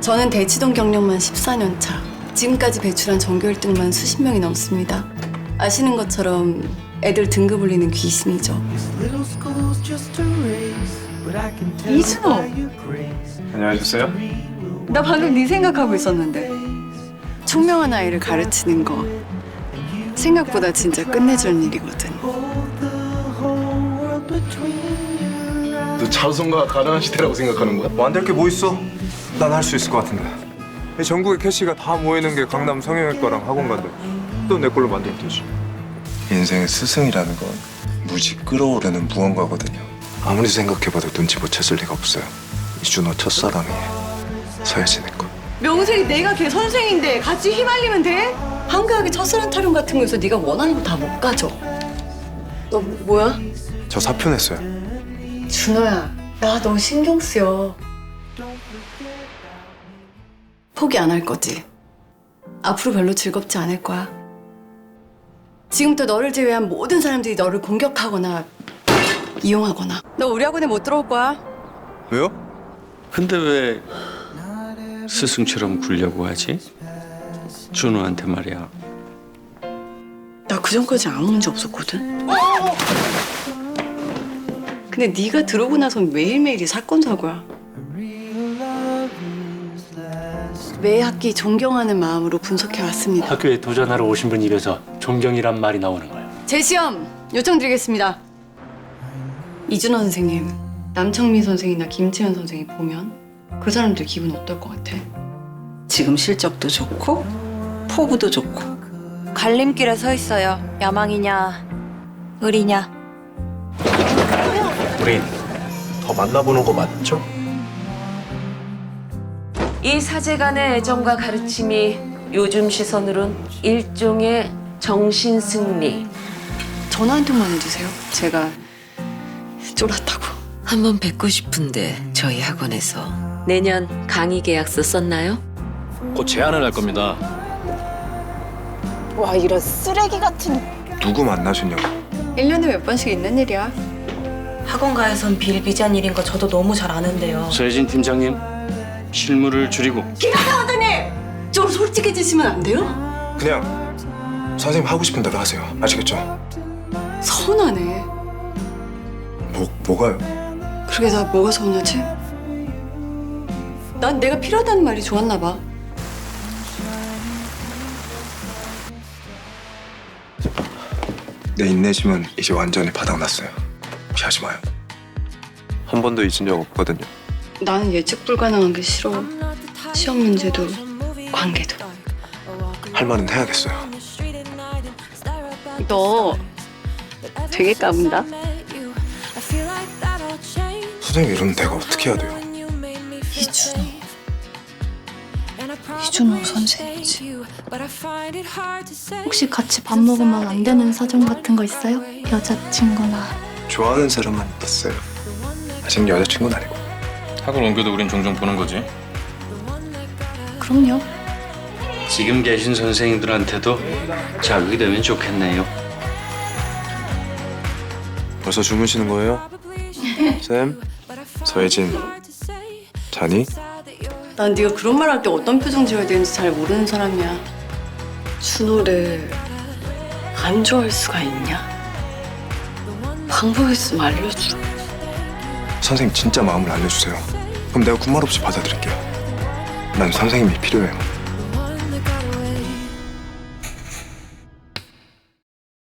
저는 대치동 경력만 14년 차. 지금까지 배출한 전교 1등만 수십 명이 넘습니다. 아시는 것처럼 애들 등급 올리는 귀신이죠. 이준호! 안녕하셨어요? 나 방금 네 생각하고 있었는데. 총명한 아이를 가르치는 거 생각보다 진짜 끝내주는 일이거든. 너 자손과 가능한 시대라고 생각하는 거야? 뭐안될게 뭐 있어? 난 할 수 있을 것 같은데. 이 전국의 캐시가 다 모이는 게 강남 성형외과랑 학원가인데 또 내 걸로 만들면 되지. 인생의 스승이라는 건 무지 끌어오르는 무언가거든요. 아무리 생각해봐도 눈치 못 챘을 리가 없어요. 이준호 첫사랑이 서예진의 것. 명색이 내가 걔 선생인데 같이 휘말리면 돼? 한가하게 첫사랑 타령 같은 거에서 네가 원하는 거 다 못 가져. 너 뭐야? 저 사표 냈어요. 준호야, 나 너 신경 쓰여. 포기 안 할 거지? 앞으로 별로 즐겁지 않을 거야. 지금부터 너를 제외한 모든 사람들이 너를 공격하거나 이용하거나. 너 우리 학원에 못 들어올 거야. 왜요? 근데 왜 스승처럼 굴려고 하지? 준호한테 말이야. 나 그 전까지 아무 문제 없었거든. 근데 네가 들어오고 나선 매일매일이 사건 사고야. 매 학기 존경하는 마음으로 분석해 왔습니다. 학교에 도전하러 오신 분 입에서 존경이란 말이 나오는 거예요. 재시험 요청드리겠습니다. 이준호 선생님, 남청민 선생이나 김채연 선생이 보면 그 사람들 기분 어떨 것 같아? 지금 실적도 좋고 포부도 좋고 갈림길에 서 있어요. 야망이냐, 의리냐. 우린 더 만나보는 거 맞죠? 이 사제간의 애정과 가르침이 요즘 시선으론 일종의 정신 승리. 전화 한 통만 해주세요. 제가 쫄았다고. 한 번 뵙고 싶은데 저희 학원에서 내년 강의 계약서 썼나요? 곧 제안을 할 겁니다. 와, 이런 쓰레기 같은. 누구 만나주냐고. 1년에 몇 번씩 있는 일이야. 학원가에선 비일비재한 일인 거 저도 너무 잘 아는데요. 서혜진 팀장님, 실무를 줄이고 좀 솔직해지시면 안 돼요? 그냥 선생님 하고 싶은 대로 하세요. 아시겠죠? 서운하네. 뭐 뭐가요? 그러게 나 뭐가 서운하지? 난 내가 필요하다는 말이 좋았나 봐. 내 인내심은 이제 완전히 바닥났어요. 피하지 마요. 한 번도 잊은 적 없거든요. 나는 예측 불가능한 게 싫어. 시험 문제도 관계도. 할 말은 해야겠어요. 너 되게 까분다. 선생님 이러면 내가 어떻게 해야 돼요? 이준호. 이준호 선생이지. 혹시 같이 밥 먹으면 안 되는 사정 같은 거 있어요? 여자친구나 좋아하는 사람만 있어요. 아직 여자친구는 아니고. 학원 옮겨도 우린 종종 보는 거지. 그럼요 지금 계신 선생님들한테도 자극이 되면 좋겠네요. 벌써 주무시는 거예요? 쌤? 서예진, 자니? 난 네가 그런 말 할 때 어떤 표정 지어야 되는지 잘 모르는 사람이야. 준호를 안 좋아할 수가 있냐? 방법 있으면 알려줘. 선생님 진짜 마음을 알려주세요. 그럼 내가 군말 없이 받아들일게요. 난 선생님이 필요해요.